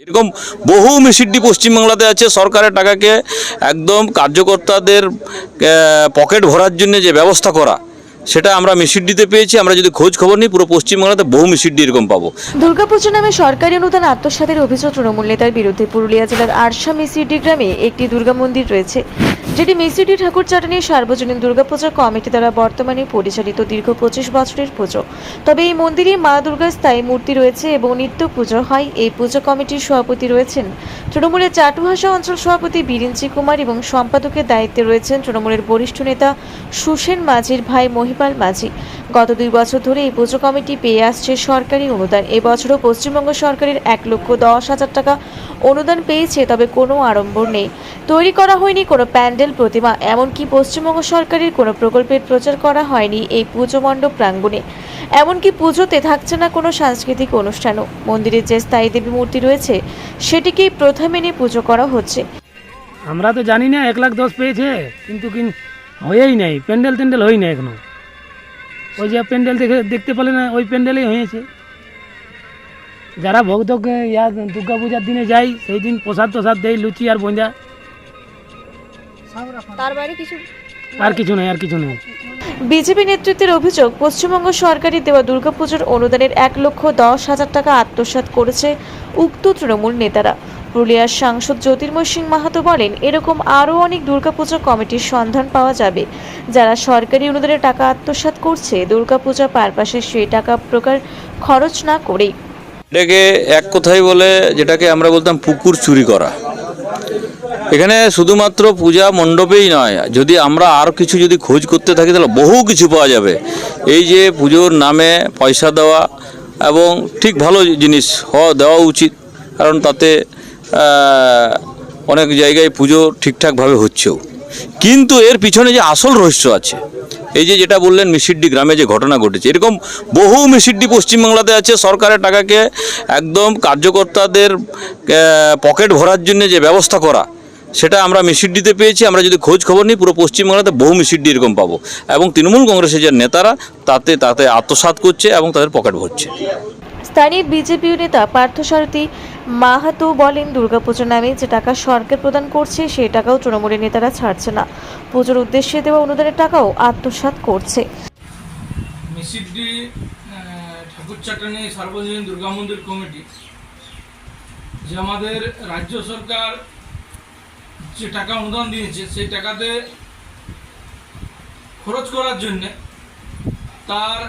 এরকম বহু মিসিডি পশ্চিমবাংলাতে আছে। সরকারের টাকাকে একদম কার্যকর্তাদের পকেট ভরার জন্য যে ব্যবস্থা করা সেটা আমরা মিসিডিতে পেয়েছি, আমরা যদি খোঁজ খবর নিই, পুরো পশ্চিমবাংলাতে বহু মিসিডি এরকম পাবো। দুর্গাপুজো নামে সরকারি অনুদান আত্মসাতের অভিযোগ তৃণমূল নেতার বিরুদ্ধে পুরুলিয়া জেলার আরশা মিসিডি গ্রামে একটি দুর্গা মন্দির রয়েছে, যেটি মিসিডি ঠাকুর চাটানি সার্বজনীন দুর্গাপূজা কমিটি দ্বারা বর্তমানে পরিচালিত দীর্ঘ পঁচিশ বছরের পুজো। তবে এই মন্দিরে মা দুর্গার স্থায়ী মূর্তি রয়েছে এবং নিত্য পুজো হয়। এই পুজো কমিটির সভাপতি রয়েছেন তৃণমূলের চাটুহাসা অঞ্চল সভাপতি বিরিঞ্চি কুমার এবং সম্পাদকের দায়িত্বে রয়েছেন তৃণমূলের বরিষ্ঠ নেতা সুসেন মাঝির ভাই মহিপাল মাঝি। গত দুই বছর ধরে এই পুজো কমিটি পেয়ে আসছে সরকারি অনুদান। এবছরও পশ্চিমবঙ্গ সরকারের এক লক্ষ দশ হাজার টাকা অনুদান পেয়েছে, তবে কোনো আড়ম্বর নেই। তৈরি করা হয়নি কোনো প্যান্ডেল প্রতিমা, এমনকি পশ্চিমবঙ্গ সরকারের কোনো প্রকল্পের প্রচার করা হয়নি এই পুজো মণ্ডপ প্রাঙ্গণে। এমনকি পুজোতে থাকছে না কোনো সাংস্কৃতিক অনুষ্ঠানও। মন্দিরের যে স্থায়ী দেবী মূর্তি রয়েছে, সেটিকেই প্রথা মেনে পুজো করা হচ্ছে। আমরা তো জানি না, এক লাখ দশ পেয়েছে, কিন্তু হয়েই নাই প্যান্ডেল ট্যান্ডেল হই না এখনও। ওই যে প্যান্ডেল দেখে দেখতে পেলে না ওই প্যান্ডেলেই হয়েছে। যারা ভক্তকে ইয়া দুর্গা পূজার দিনে যাই সেই দিন প্রসাদ প্রসাদ দেয় লুচি আর বোঁজা তার বাইরে কিছু আর কিছু নেই আর কিছু নেই। বিজেপি নেতৃত্বের অভিযোগ পশ্চিমবঙ্গ সরকারি দেওয়া দুর্গাপুজোর অনুদানের এক লক্ষ দশ হাজার টাকা আত্মসাৎ করেছে উক্ত তৃণমূল নেতারা। পুরুলিয়ার সাংসদ জ্যোতির্ময় সিং মাহাতো বলেন, এরকম আরও অনেক দুর্গাপূজা কমিটির সন্ধান পাওয়া যাবে। যারা সরকারি অনুদানের টাকা আত্মসাৎ করছে, দুর্গাপূজা পারপাসে সেই টাকা প্রকার খরচ না করেই। এটাকে এক কথাই বলে, যেটাকে আমরা বলতাম পুকুর চুরি করা। এখানে শুধুমাত্র পূজা মণ্ডপেই নয়, যদি আমরা আর কিছু যদি খোঁজ করতে থাকি, তাহলে বহু কিছু পাওয়া যাবে। এই যে পুজোর নামে পয়সা দেওয়া এবং ঠিক ভালো জিনিস হওয়া দেওয়া উচিত, কারণ তাতে অনেক জায়গায় পুজো ঠিকঠাকভাবে হচ্ছেও। কিন্তু এর পিছনে যে আসল রহস্য আছে, এই যে যেটা বললেন মিসিড্ডি গ্রামে যে ঘটনা ঘটেছে, এরকম বহু মিসিড্ডি পশ্চিমবাংলাতে আছে, সরকারের টাকাকে একদম কার্যকর্তাদের পকেট ভরার জন্য যে ব্যবস্থা করা, সেটা আমরা মিসিড্ডিতে পেয়েছি, আমরা যদি খোঁজ খবর নিই, পুরো পশ্চিমবাংলাতে বহু মিসিড্ডি এরকম পাবো। এবং তৃণমূল কংগ্রেসের যে নেতারা, তাতে তাতে আত্মসাৎ করছে এবং তাদের পকেট ভরছে। স্থানীয় বিজেপি নেতা পার্থসারথী মাহাতো বলেন দুর্গাপুজো নামে যে টাকা সরকার প্রদান করছে, সেই টাকাও তৃণমূলের নেতারা ছাড়ছে না। পুজোর উদ্দেশ্যে দেওয়া অনুদানের টাকাও আত্মসাৎ করছে। দুর্গা মন্দির কমিটি, যে আমাদের রাজ্য সরকার যে টাকা অনুদান দিয়েছে, সেই টাকাতে খরচ করার জন্যে তার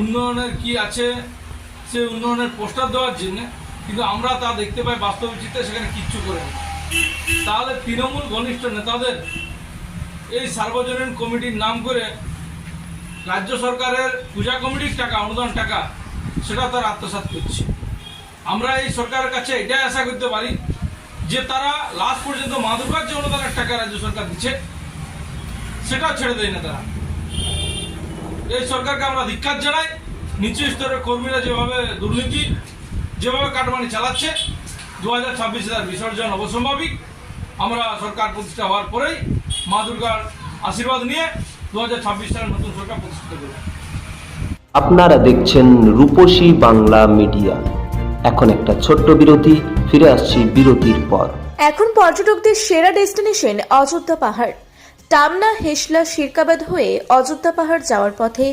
উন্নয়নের কি আছে, সেই উন্নয়নের পোস্টার দেওয়ার জন্যে কিন্তু আমরা তা দেখতে পাই বাস্তব চিত্রে সেখানে কিচ্ছু করে তাহলে তৃণমূল ঘনিষ্ঠ নেতাদের এই সার্বজনীন কমিটির নাম করে রাজ্য সরকারের পূজা কমিটির টাকা, অনুদান টাকা, সেটা তারা আত্মসাৎ করছে। আমরা এই সরকারের কাছে এটাই আশা করতে পারি যে তারা লাস্ট পর্যন্ত মা দুর্গার যে অনুদানের টাকা রাজ্য সরকার দিচ্ছে, সেটাও ছেড়ে দেয় না তারা। এই সরকারকে আমরা ধিক্কার জানাই, নিচু স্তরের কর্মীরা যেভাবে দুর্নীতি যেভাবে কাটমানি চালাচ্ছে দু হাজার ছাব্বিশে তার বিসর্জন অবসম্ভাবিক। আমরা সরকার প্রতিষ্ঠা হওয়ার পরেই মা দুর্গার আশীর্বাদ নিয়ে দু হাজার ছাব্বিশ সালের নতুন সরকার প্রতিষ্ঠিত করব। আপনারা দেখছেন রূপসী বাংলা মিডিয়া। এখন একটা ছোট্ট বিরতি ফিরে আসছি বিরতির পর। এখন পর্যটকদের সেরা ডেস্টিনেশন অযোধ্যা পাহাড়। টামনা হেসলা শিরকাবাদ হয়ে অযোধ্যা পাহাড় যাওয়ার পথে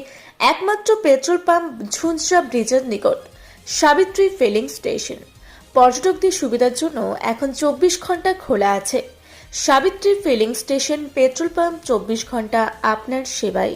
একমাত্র পেট্রোল পাম্প ঝুনঝা ব্রিজের নিকট। Savitri filling station. পর্যটকদের সুবিধার জন্য এখন চব্বিশ ঘণ্টা খোলা আছে। Savitri filling station petrol pump চব্বিশ ঘণ্টা আপনার সেবায়।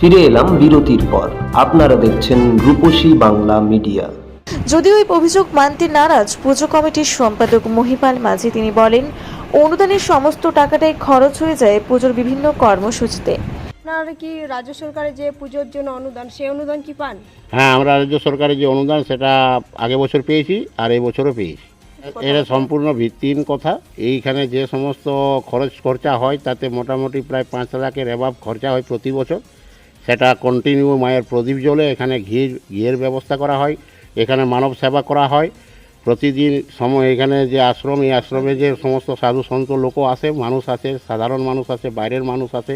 ফিরে এলাম বিরতির পর। আপনারা দেখছেন রূপসী বাংলা মিডিয়া। যদিও এই অভিযোগ মানতে নারাজ পুজো কমিটির সম্পাদক মহিপাল মাঝি তিনি বলেন অনুদানের সমস্ত টাকাটাই খরচ হয়ে যায় পুজোর বিভিন্ন কর্মসূচিতে। আপনারা কি রাজ্য সরকারের যে পুজোর জন্য অনুদান সেই অনুদান কি পান? হ্যাঁ আমরা রাজ্য সরকারের যে অনুদান সেটা আগে বছর পেয়েছি আর এই বছরও পেয়েছি। এটা সম্পূর্ণ ভিত্তিহীন কথা। এইখানে যে সমস্ত খরচ খরচা হয় তাতে মোটামুটি প্রায় পাঁচ লাখের অ্যাভাব খরচা হয় প্রতি বছর। সেটা কন্টিনিউ মায়ের প্রদীপ জ্বলে, এখানে ঘি ঘিয়ের ব্যবস্থা করা হয়, এখানে মানব সেবা করা হয়। প্রতিদিন সময় এখানে যে আশ্রম, এই আশ্রমে যে সমস্ত সাধু সন্ত লোকও আসে, মানুষ আছে, সাধারণ মানুষ আছে, বাইরের মানুষ আছে,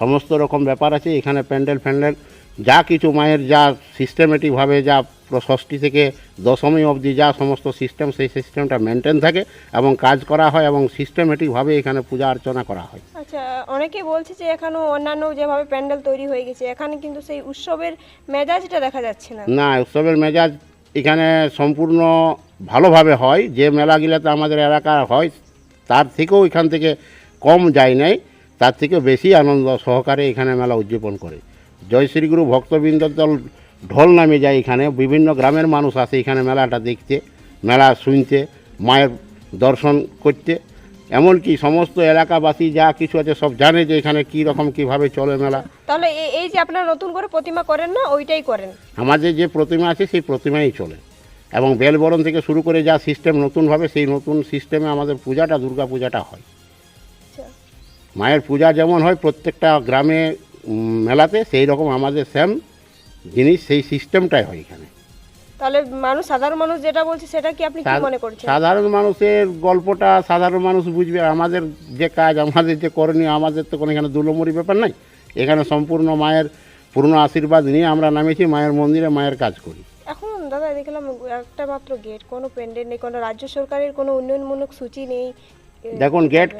সমস্ত রকম ব্যাপার আছে। এখানে প্যান্ডেল, ফ্যান্ডেল যা কিছু মায়ের যা সিস্টেমেটিকভাবে যা ষষ্ঠী থেকে দশমী অবধি যা সমস্ত সিস্টেম সেই সিস্টেমটা মেনটেন থাকে এবং কাজ করা হয় এবং সিস্টেমেটিকভাবে এখানে পূজা অর্চনা করা হয়। আচ্ছা অনেকে বলছে যে এখানেও অন্যান্য যেভাবে প্যান্ডেল তৈরি হয়ে গেছে এখানে কিন্তু সেই উৎসবের মেজাজটা দেখা যাচ্ছে না। না উৎসবের মেজাজ এখানে সম্পূর্ণ ভালোভাবে হয়। যে মেলাগুলোতে আমাদের এলাকার হয় তার থেকেও এখান থেকে কম যায় নাই তার থেকে বেশি আনন্দ সহকারে এখানে মেলা উদযাপন করে। জয় শ্রীগুরু ভক্তবৃন্দ দল ঢোল নামে যায় এখানে। বিভিন্ন গ্রামের মানুষ আসে এখানে মেলাটা দেখতে মেলা শুনতে মায়ের দর্শন করতে। এমনকি সমস্ত এলাকাবাসী যা কিছু আছে সব জানে যে এখানে কী রকম কীভাবে চলে মেলা। তাহলে এই যে আপনারা নতুন করে প্রতিমা করেন না ওইটাই করেন? আমাদের যে প্রতিমা আছে সেই প্রতিমাই চলে। এবং বেলবরণ থেকে শুরু করে যা সিস্টেম নতুনভাবে সেই নতুন সিস্টেমে আমাদের পূজাটা দুর্গা পূজাটা হয়। আচ্ছা। মায়ের পূজা যেমন হয় প্রত্যেকটা গ্রামে মেলাতে সেই রকম আমাদের সেম জিনিস সেই সিস্টেমটাই হয় এখানে। তাহলে মানুষ সাধারণ মানুষ যেটা বলছে সেটা কি আপনি কি মনে করছেন? সাধারণ মানুষের গল্পটা সাধারণ মানুষ বুঝবে। আমাদের যে কাজ আমাদের যে করণীয় আমাদের তো কোনো এখানে দুলমরি ব্যাপার নাই। এখানে সম্পূর্ণ মায়ের পূর্ণ আশীর্বাদ নিয়ে আমরা নামেছি মায়ের মন্দিরে মায়ের কাজ করি। এখন দাদা দেখলাম একটা মাত্র গেট কোনো প্যান্ডেল নেই কোনো রাজ্য সরকারের কোনো উন্নয়নমূলক সূচি নেই। দেখুন গেট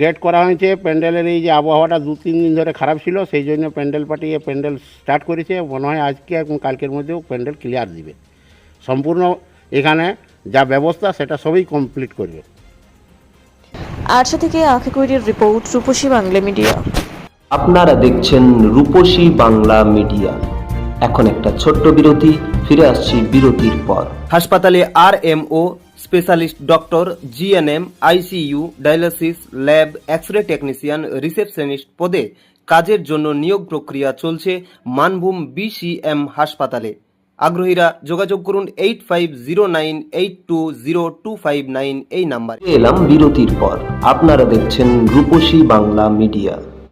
গেট করা হয়েছে প্যান্ডেলের এই যে আবহাওয়াটা দু তিন দিন ধরে খারাপ ছিল সেই জন্য প্যান্ডেল পাঠিয়ে প্যান্ডেল স্টার্ট করেছে। মনে হয় আজকে এবং কালকের মধ্যেও প্যান্ডেল ক্লিয়ার দিবে। সম্পূর্ণ এখানে যা ব্যবস্থা সেটা সবই কমপ্লিট করবে। আটশো থেকে আখিকুইরির রিপোর্ট রূপসী বাংলা মিডিয়া আপনারা দেখছেন রূপসী বাংলা মিডিয়া এখন একটা ছোট্ট বিরতি ফিরে আসছি বিরতির পর। হাসপাতালে R M O specialist doctor GNM ICU dialysis lab X ray technician, receptionist পদে কাজের জন্য নিয়োগ প্রক্রিয়া চলছে মানভূম বিসিএম হাসপাতালে। আগ্রহীরা যোগাযোগ করুন eight five zero nine eight two zero two five nine এই নাম্বারে। এলাম বিরতির পর। আপনারা দেখছেন রূপসী বাংলা মিডিয়া।